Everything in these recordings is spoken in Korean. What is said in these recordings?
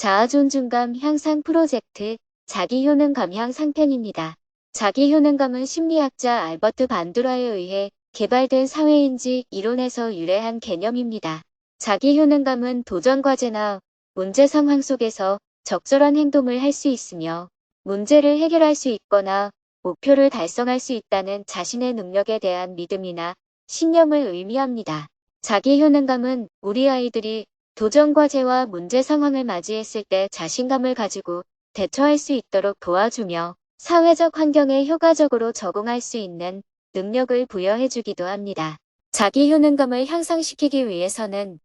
자아존중감 향상 프로젝트 자기효능감 향상편입니다. 자기효능감은 심리학자 알버트 반두라에 의해 개발된 사회인지 이론에서 유래한 개념입니다. 자기효능감은 도전 과제나 문제 상황 속에서 적절한 행동을 할 수 있으며 문제를 해결할 수 있거나 목표를 달성할 수 있다는 자신의 능력에 대한 믿음이나 신념을 의미합니다. 자기효능감은 우리 아이들이 도전 과제와 문제 상황을 맞이했을 때 자신감을 가지고 대처할 수 있도록 도와주며 사회적 환경에 효과적으로 적응할 수 있는 능력을 부여해주기도 합니다. 자기 효능감을 향상시키기 위해서는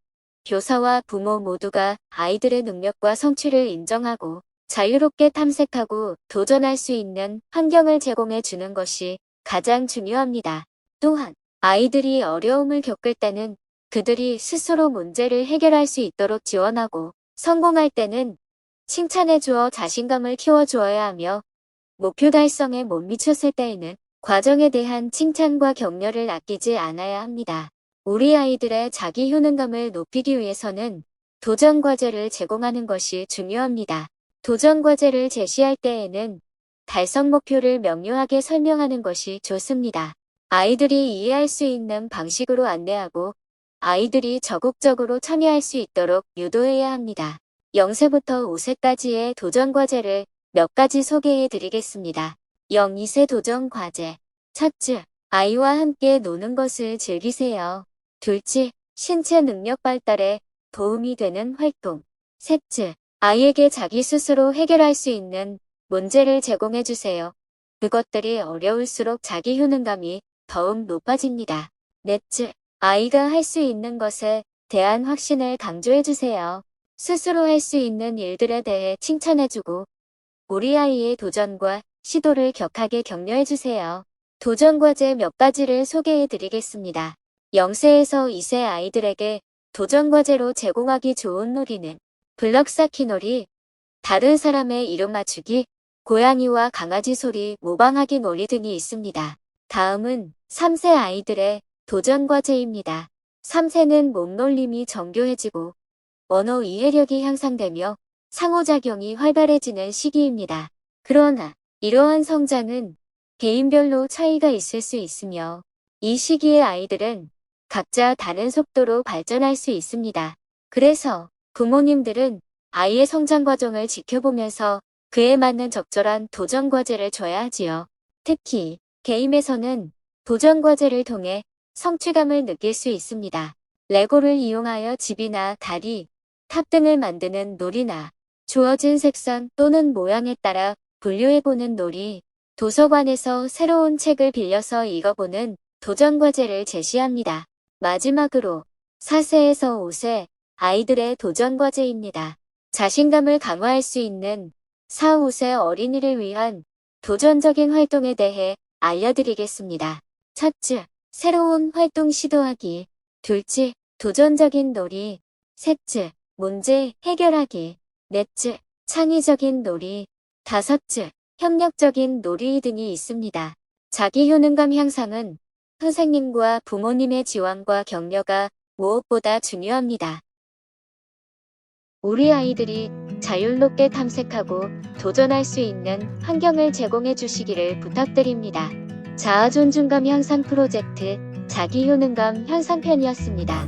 교사와 부모 모두가 아이들의 능력과 성취를 인정하고 자유롭게 탐색하고 도전할 수 있는 환경을 제공해 주는 것이 가장 중요합니다. 또한 아이들이 어려움을 겪을 때는 그들이 스스로 문제를 해결할 수 있도록 지원하고 성공할 때는 칭찬해 주어 자신감을 키워 주어야 하며 목표 달성에 못 미쳤을 때에는 과정에 대한 칭찬과 격려를 아끼지 않아야 합니다. 우리 아이들의 자기 효능감을 높이기 위해서는 도전 과제를 제공하는 것이 중요합니다. 도전 과제를 제시할 때에는 달성 목표를 명료하게 설명하는 것이 좋습니다. 아이들이 이해할 수 있는 방식으로 안내하고 아이들이 적극적으로 참여할 수 있도록 유도해야 합니다. 0세부터 5세까지의 도전 과제를 몇 가지 소개해 드리겠습니다. 0, 2세 도전 과제. 첫째, 아이와 함께 노는 것을 즐기세요. 둘째, 신체 능력 발달에 도움이 되는 활동. 셋째, 아이에게 자기 스스로 해결할 수 있는 문제를 제공해 주세요. 그것들이 어려울수록 자기 효능감이 더욱 높아집니다. 넷째, 아이가 할 수 있는 것에 대한 확신을 강조해 주세요. 스스로 할 수 있는 일들에 대해 칭찬해주고 우리 아이의 도전과 시도를 격하게 격려해 주세요. 도전 과제 몇 가지를 소개해 드리겠습니다. 0세에서 2세 아이들에게 도전 과제로 제공하기 좋은 놀이는 블럭 쌓기 놀이, 다른 사람의 이름 맞추기, 고양이와 강아지 소리 모방하기 놀이 등이 있습니다. 다음은 3세 아이들의 도전 과제입니다. 3세는 몸놀림이 정교해지고 언어 이해력이 향상되며 상호작용이 활발해지는 시기입니다. 그러나 이러한 성장은 개인별로 차이가 있을 수 있으며 이 시기의 아이들은 각자 다른 속도로 발전할 수 있습니다. 그래서 부모님들은 아이의 성장 과정을 지켜보면서 그에 맞는 적절한 도전 과제를 줘야 하지요. 특히 게임에서는 도전 과제를 통해 성취감을 느낄 수 있습니다. 레고를 이용하여 집이나 다리, 탑 등을 만드는 놀이나 주어진 색상 또는 모양에 따라 분류해보는 놀이, 도서관에서 새로운 책을 빌려서 읽어보는 도전 과제를 제시합니다. 마지막으로 4세에서 5세 아이들의 도전 과제입니다. 자신감을 강화할 수 있는 4, 5세 어린이를 위한 도전적인 활동에 대해 알려드리겠습니다. 첫째, 새로운 활동 시도하기. 둘째, 도전적인 놀이. 셋째, 문제 해결하기. 넷째, 창의적인 놀이. 다섯째, 협력적인 놀이 등이 있습니다. 자기 효능감 향상은 선생님과 부모님의 지원과 격려가 무엇보다 중요합니다. 우리 아이들이 자율롭게 탐색하고 도전할 수 있는 환경을 제공해 주시기를 부탁드립니다. 자아 존중감 향상 프로젝트 자기 효능감 향상 편이었습니다.